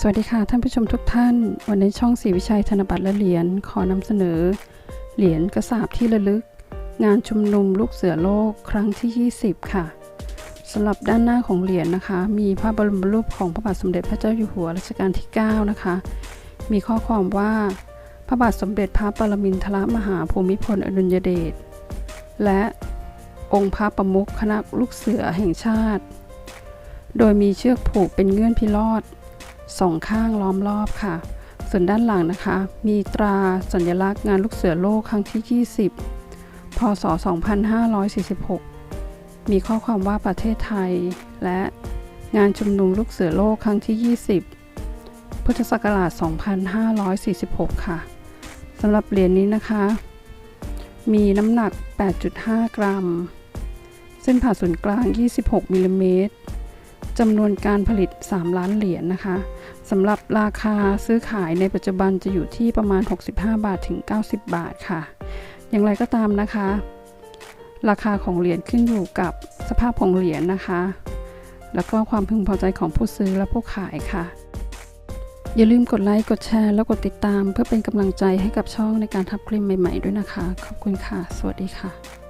สวัสดีค่ะท่านผู้ชมทุกท่าน วันนี้ช่องศรีวิชัยธนบัตรและเหรียญขอนำเสนอ เหรียญกระสาบที่ระลึก งานชุมนุมลูกเสือโลกครั้งที่ 20 ค่ะสำหรับด้านหน้าของเหรียญนะคะ มีพระบรมรูปของพระบาทสมเด็จพระเจ้าอยู่หัวรัชกาลที่ 9 นะคะ มีข้อความว่า พระบาทสมเด็จพระปรมินทรมหาภูมิพลอดุลยเดชและองค์พระประมุขคณะลูกเสือแห่งชาติ โดยมีเชือกผูกเป็นเงื่อนพิรอด สองข้างล้อมรอบค่ะ ส่วนด้านหลังนะคะ มีตราสัญลักษณ์งานลูกเสือโลกครั้งที่ 20 พศ 2546 มีข้อความว่าประเทศไทย และงานชุมนุมลูกเสือโลกครั้งที่ 20 พุทธศักราช 2546 ค่ะสำหรับเหรียญนี้นะคะ มีน้ำหนัก 8.5 กรัม เส้นผ่าศูนย์กลาง 26มิลลิเมตร จำนวนการผลิต 3 ล้านเหรียญนนะคะสำหรับราคาซื้อขายในปัจจุบันจะอยู่ที่ประมาณ 65 บาทถึง 90 บาทค่ะ อย่างไรก็ตามนะคะ ราคาของเหรียญขึ้นอยู่กับสภาพของเหรียญนะคะ แล้วก็ความพึงพอใจของผู้ซื้อและผู้ขายค่ะ อย่าลืมกดไลค์ กดแชร์ แล้วกดติดตาม เพื่อเป็นกำลังใจให้กับช่องในการทำคลิปใหม่ ๆ ด้วยนะคะ ขอบคุณค่ะ สวัสดีค่ะ